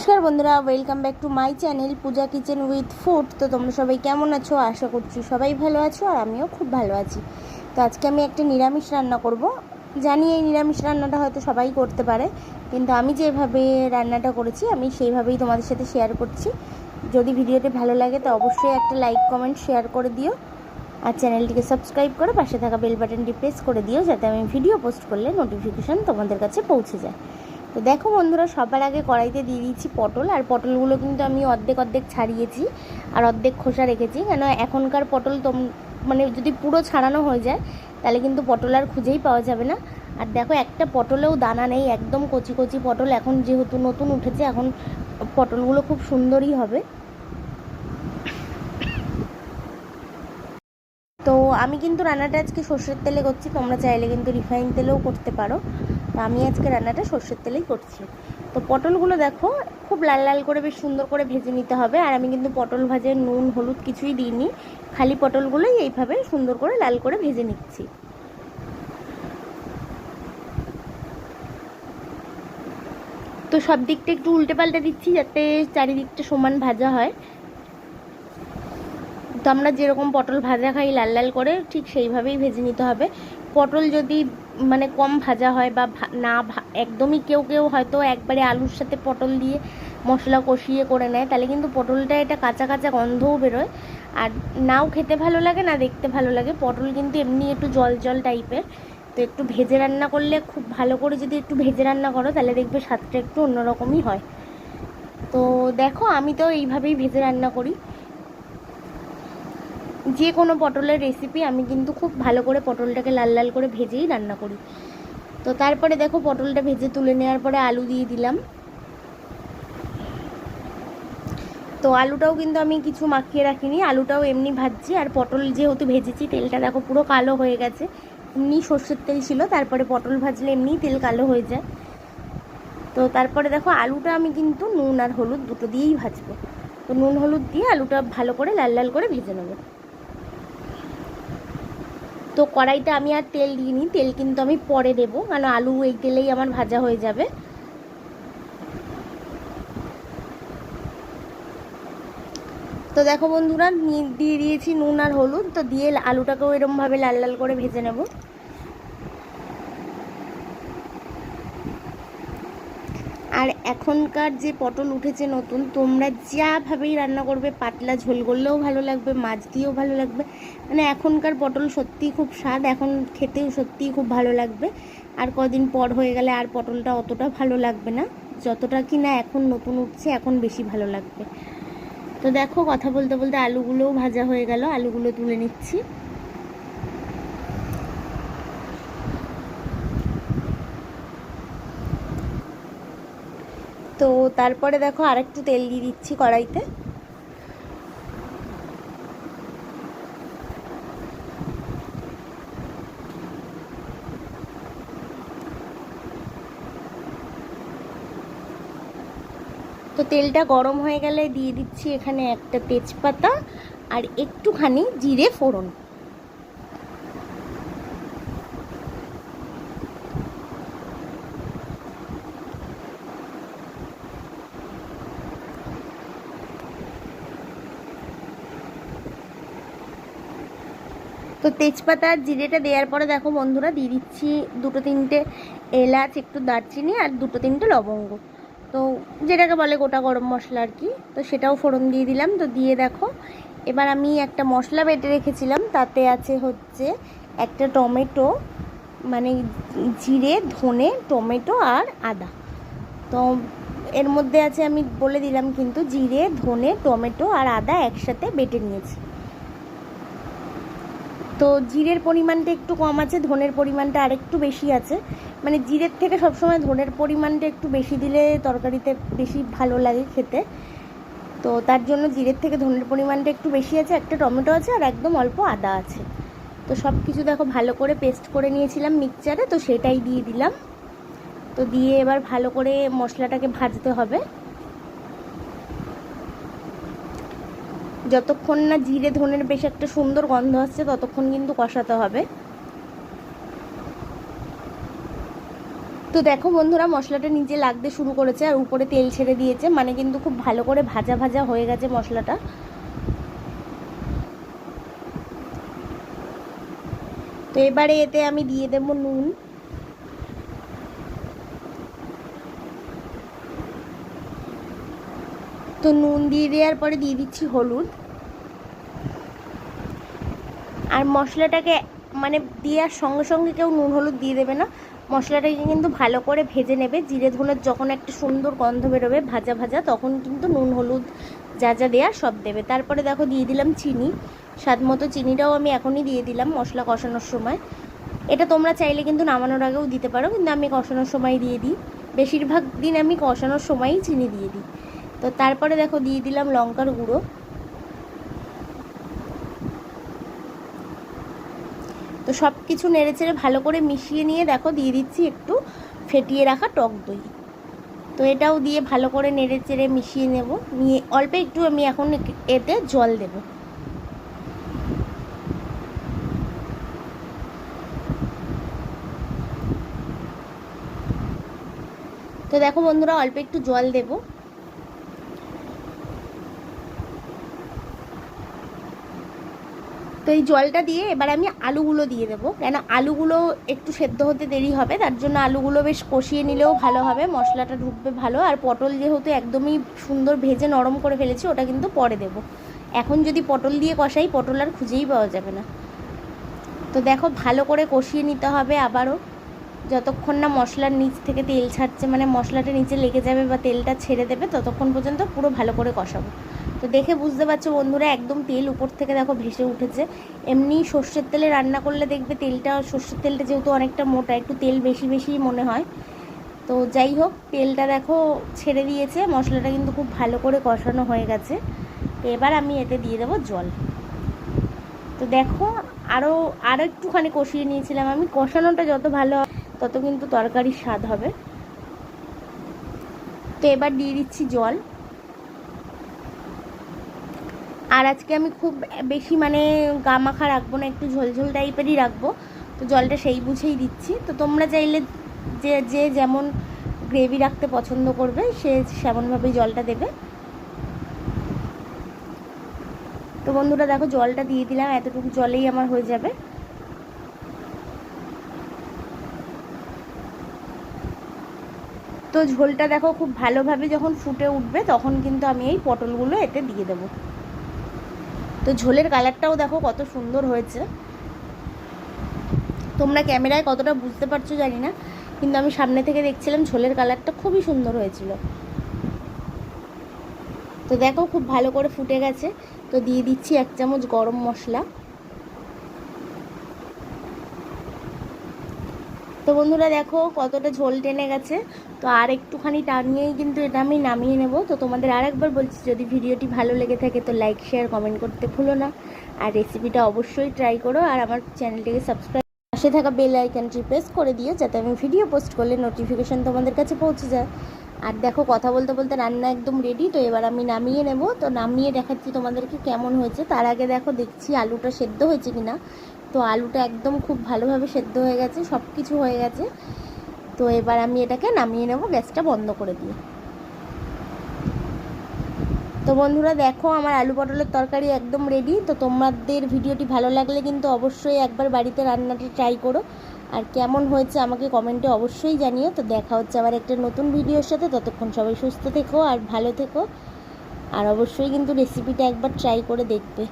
নমস্কার বন্ধুরা welcome back to my channel Puja kitchen with food তো তোমরা সবাই কেমন আছো? আশা করছি সবাই ভালো আছো আর আমিও খুব ভালো আছি। তো আজকে আমি একটা নিরামিষ রান্না করব। জানি এই নিরামিষ রান্নাটা হয়তো সবাই করতে পারে, কিন্তু আমি যেভাবে রান্নাটা করেছি, আমি সেইভাবেই তোমাদের সাথে শেয়ার করছি। যদি ভিডিওটি ভালো লাগে, তো অবশ্যই একটা লাইক কমেন্ট শেয়ার করে দিও। আর চ্যানেলটিকে সাবস্ক্রাইব করে পাশে থাকা বেল বাটনটি প্রেস করে দিও, যাতে আমি ভিডিও পোস্ট করলে নোটিফিকেশান তোমাদের কাছে পৌঁছে যায়। তো দেখো বন্ধুরা, সবার আগে কড়াইতে দিয়ে দিয়েছি পটল, আর পটলগুলো কিন্তু আমি অর্ধেক অর্ধেক ছাড়িয়েছি আর অর্ধেক খোসা রেখেছি। কেন, এখনকার পটল তোম মানে যদি পুরো ছাড়ানো হয়ে যায়, তাহলে কিন্তু পটল আর খুঁজেই পাওয়া যাবে না। আর দেখো, একটা পটলেও দানা নেই, একদম কচি কচি পটল। এখন যেহেতু নতুন উঠেছে, এখন পটলগুলো খুব সুন্দরই হবে। তো আমি কিন্তু রান্নাটা আজকে সর্ষের তেলে করছি, তোমরা চাইলে কিন্তু রিফাইন তেলেও করতে পারো। তো আমি আজকে রান্নাটা সর্ষের তেলেই করছি। তো পটলগুলো দেখো, খুব লাল লাল করে বেশ সুন্দর করে ভেজে নিতে হবে। আর আমি কিন্তু পটল ভাজে, নুন, হলুদ কিছুই দিইনি। খালি পটলগুলোই এইভাবে সুন্দর করে লাল করে ভেজে নিচ্ছি। তো সব দিকটা একটু উল্টে পাল্টে দিচ্ছি যাতে চারিদিকটা সমান ভাজা হয়। তো আমরা যেরকম পটল ভাজা খাই লাল লাল করে, ঠিক সেইভাবেই ভেজে নিতে হবে। পটল যদি মানে কম ভাজা হয় বা না একদমই কেউ কেউ হয়তো একবারে আলুর সাথে পটল দিয়ে মশলা কষিয়ে করে নেয়, তাহলে কিন্তু পটলটা এটা কাঁচা কাঁচা গন্ধও বেরোয়। আর নাও খেতে ভালো লাগে, না দেখতে ভালো লাগে, পটল কিন্তু এমনি একটু জল জল টাইপের। তো একটু ভেজে রান্না করলে খুব ভালো করে যদি একটু ভেজে রান্না করো, তাহলে দেখবে স্বাদটা একটু অন্যরকমই হয়। তো দেখো, আমি তো এইভাবেই ভেজে রান্না করি। যে কোনো পটলের রেসিপি আমি কিন্তু খুব ভালো করে পটলটাকে লাল লাল করে ভেজেই রান্না করি। তো তারপরে দেখো পটলটা ভেজে তুলে নেওয়ার পরে আলু দিয়ে দিলাম। তো আলুটাও কিন্তু আমি কিছু মাখিয়ে রাখিনি, আলুটাও এমনি ভাজছি। আর পটল যেহেতু ভেজেছি, তেলটা দেখো পুরো কালো হয়ে গেছে। এমনি সর্ষের তেল ছিল, তারপরে পটল ভাজলে এমনি তেল কালো হয়ে যায়। তো তারপরে দেখো আলুটা আমি কিন্তু নুন আর হলুদ দুটো দিয়েই ভাজবো। তো নুন হলুদ দিয়ে আলুটা ভালো করে লাল লাল করে ভেজে নেব। তো কড়াইতে আমি আর তেল দিইনি, তেল কিন্তু আমি পরে দেবো, কারণ আলু এই তেলেই আমার ভাজা হয়ে যাবে। তো দেখো বন্ধুরা দিয়ে দিয়েছি নুন আর হলুদ, তো দিয়ে আলুটাকেও এরমভাবে লাল লাল করে ভেজে নেব। আর এখনকার যে পটল উঠেছে নতুন, তোমরা যাভাবেই রান্না করবে, পাতলা ঝোল করলেও ভালো লাগবে, মাছ দিয়েও ভালো লাগবে। মানে এখনকার পটল সত্যিই খুব স্বাদ, এখন খেতেও সত্যিই খুব ভালো লাগবে। আর কদিন পর হয়ে গেলে আর পটলটা অতটা ভালো লাগবে না। যতটা কি না এখন নতুন উঠছে, এখন বেশি ভালো লাগবে। তো দেখো, কথা বলতে বলতে আলুগুলোও ভাজা হয়ে গেল, আলুগুলো তুলে নিচ্ছি। তো তারপরে দেখো আর একটু তেল দিয়ে দিচ্ছি কড়াইতে। তো তেলটা গরম হয়ে গেলে দিয়ে দিচ্ছি এখানে একটা তেজপাতা আর একটুখানি জিরে ফোড়ন। তো তেজপাতা আর জিরেটা দেওয়ার পরে দেখো বন্ধুরা দিয়ে দিচ্ছি দুটো তিনটে এলাচ, একটু দারচিনি আর দুটো তিনটে লবঙ্গ। তো যেটাকে বলে গোটা গরম মশলা আর কি, তো সেটাও ফোড়ন দিয়ে দিলাম। তো দিয়ে দেখো, এবার আমি একটা মশলা বেটে রেখেছিলাম, তাতে আছে হচ্ছে একটা টমেটো মানে জিরে, ধনে, টমেটো আর আদা। তো এর মধ্যে আছে আমি বলে দিলাম কিন্তু জিরে, ধনে, টমেটো আর আদা একসাথে বেটে নিয়েছি। তো জিরের পরিমাণটা একটু কম আছে, ধনের পরিমাণটা আরেকটু বেশি আছে। মানে জিরের থেকে সবসময় ধনের পরিমাণটা একটু বেশি দিলে তরকারিতে বেশি ভালো লাগে খেতে। তো তার জন্য জিরের থেকে ধনের পরিমাণটা একটু বেশি আছে, একটা টমেটো আছে আর একদম অল্প আদা আছে। তো সব কিছু দেখো ভালো করে পেস্ট করে নিয়েছিলাম মিক্সচারে, তো সেটাই দিয়ে দিলাম। তো দিয়ে এবার ভালো করে মশলাটাকে ভাজতে হবে। যতক্ষণ না জিরে ধনের বেশ একটা সুন্দর গন্ধ আসছে, ততক্ষণ কিন্তু কষাতে হবে। তো দেখো বন্ধুরা, মশলাটা নিচে লাগতে শুরু করেছে আর উপরে তেল ছেড়ে দিয়েছে। মানে কিন্তু খুব ভালো করে ভাজা ভাজা হয়ে গেছে মশলাটা। তো এবারে এতে আমি দিয়ে দেবো নুন। তো নুন দিয়ে দেওয়ার পরে দিয়ে দিচ্ছি হলুদ। আর মশলাটাকে মানে দেওয়ার সঙ্গে সঙ্গে কেউ নুন, হলুদ দিয়ে দেবে না। মশলাটাকে কিন্তু ভালো করে ভেজে নেবে। জিরে ধনের যখন একটা সুন্দর গন্ধ বেরোবে, ভাজা ভাজা, তখন কিন্তু নুন, হলুদ যা যা দেওয়া সব দেবে। তারপরে দেখো দিয়ে দিলাম চিনি। স্বাদ মতো চিনিটাও আমি এখনই দিয়ে দিলাম মশলা কষানোর সময়। এটা তোমরা চাইলে কিন্তু নামানোর আগেও দিতে পারো, কিন্তু আমি কষানোর সময় দিয়ে দিই। বেশিরভাগ দিন আমি কষানোর সময়ই চিনি দিয়ে দিই। তো তারপরে দেখো দিয়ে দিলাম লঙ্কার গুঁড়ো। তো সব কিছু নেড়ে চেড়ে ভালো করে মিশিয়ে নিয়ে দেখো দিয়ে দিচ্ছি একটু ফেটিয়ে রাখা টক দই। তো এটাও দিয়ে ভালো করে নেড়ে চেড়ে মিশিয়ে নেব। নিয়ে অল্প একটু আমি এখন এতে জল দেব। তো দেখো বন্ধুরা, অল্প একটু জল দেবো। তো এই জলটা দিয়ে এবার আমি আলুগুলো দিয়ে দেবো। কেন আলুগুলো একটু সেদ্ধ হতে দেরি হবে, তার জন্য আলুগুলো বেশ কষিয়ে নিলেও ভালো হবে, মশলাটা ঢুকবে ভালো। আর পটল যেহেতু একদমই সুন্দর ভেজে নরম করে ফেলেছি, ওটা কিন্তু পরে দেব। এখন যদি পটল দিয়ে কষাই, পটল আর খুঁজেই পাওয়া যাবে না। তো দেখো, ভালো করে কষিয়ে নিতে হবে আবারও। যতক্ষণ না মশলার নিচ থেকে তেল ছাড়ছে মানে মশলাটা নিচে লেগে যাবে বা তেলটা ছেড়ে দেবে, ততক্ষণ পর্যন্ত পুরো ভালো করে কষাবো। তো দেখে বুঝতে পারছ বন্ধুরা, একদম তেল উপর থেকে দেখো ভেসে উঠেছে। এমনি সর্ষের তেলে রান্না করলে দেখবে তেলটা, সর্ষের তেলটা যেহেতু অনেকটা মোটা, একটু তেল বেশি বেশি মনে হয়। তো যাই হোক, তেলটা দেখো ছেড়ে দিয়েছে, মশলাটা কিন্তু খুব ভালো করে কষানো হয়ে গেছে। এবার আমি এতে দিয়ে দেবো জল। তো দেখো আরও আরও একটুখানি কষিয়ে নিয়েছিলাম আমি। কষানোটা যত ভালো তত কিন্তু তরকারির স্বাদ হবে। তো এবার দিয়ে দিচ্ছি জল। আর আজকে আমি খুব বেশি মানে গা মাখা রাখব না, একটু ঝোলঝোল টাইপেরই রাখব। তো জলটা সেই বুঝেই দিচ্ছি। তো তোমরা চাইলে যে যে যেমন গ্রেভি রাখতে পছন্দ করবে, সে সেমনভাবেই জলটা দেবে। তো বন্ধুরা দেখো, জলটা দিয়ে দিলাম, এতটুকু জলেই আমার হয়ে যাবে। ঝোলটা দেখো খুব ভালোভাবে যখন ফুটে উঠবে, তখন কিন্তু আমি এই পটলগুলো এতে দিয়ে দেবো। তো ঝোলের কালারটাও দেখো কত সুন্দর হয়েছে। তোমরা ক্যামেরায় কতটা বুঝতে পারছ জানি না, কিন্তু আমি সামনে থেকে দেখছিলাম ঝোলের কালারটা খুবই সুন্দর হয়েছিল। তো দেখো খুব ভালো করে ফুটে গেছে। তো দিয়ে দিচ্ছি এক চামচ গরম মশলা। তো বন্ধুরা দেখো, কতটা ঝোল টেনে গেছে। তো আর একটুখানি টানিয়েই কিন্তু এটা আমি নামিয়ে নেব। তো তোমাদের আর একবার বলছি, যদি ভিডিওটি ভালো লেগে থাকে তো লাইক শেয়ার কমেন্ট করতে ভুলো না। আর রেসিপিটা অবশ্যই ট্রাই করো। আর আমার চ্যানেলটিকে সাবস্ক্রাইব পাশে থাকা বেল আইকনটি প্রেস করে দিও, যাতে আমি ভিডিও পোস্ট করলে নোটিফিকেশান তোমাদের কাছে পৌঁছে যায়। আর দেখো, কথা বলতে বলতে রান্না একদম রেডি তো এবার আমি নামিয়ে নেব। তো নামিয়ে দেখাচ্ছি তোমাদেরকে কেমন হয়েছে। তার আগে দেখো, দেখছি আলুটা সেদ্ধ হয়েছে কিনা। তো আলুটা একদম খুব ভালোভাবে সেদ্ধ হয়ে গেছে সব কিছু হয়ে গেছে। তো এবার আমি এটাকে নামিয়ে নেব, গ্যাসটা বন্ধ করে দিয়ে। তো বন্ধুরা, দেখো, আমার আলু পটলের তরকারি একদম রেডি তো তোমাদের ভিডিওটি ভালো লাগলে কিন্তু অবশ্যই একবার বাড়িতে রান্নাটি ট্রাই করো। আর কেমন হয়েছে আমাকে কমেন্টে অবশ্যই জানিও। তো দেখা হচ্ছে আবার একটা নতুন ভিডিওর সাথে। ততক্ষণ সবাই সুস্থ থেকো আর ভালো থেকো। আর অবশ্যই কিন্তু রেসিপিটা একবার ট্রাই করে দেখবে।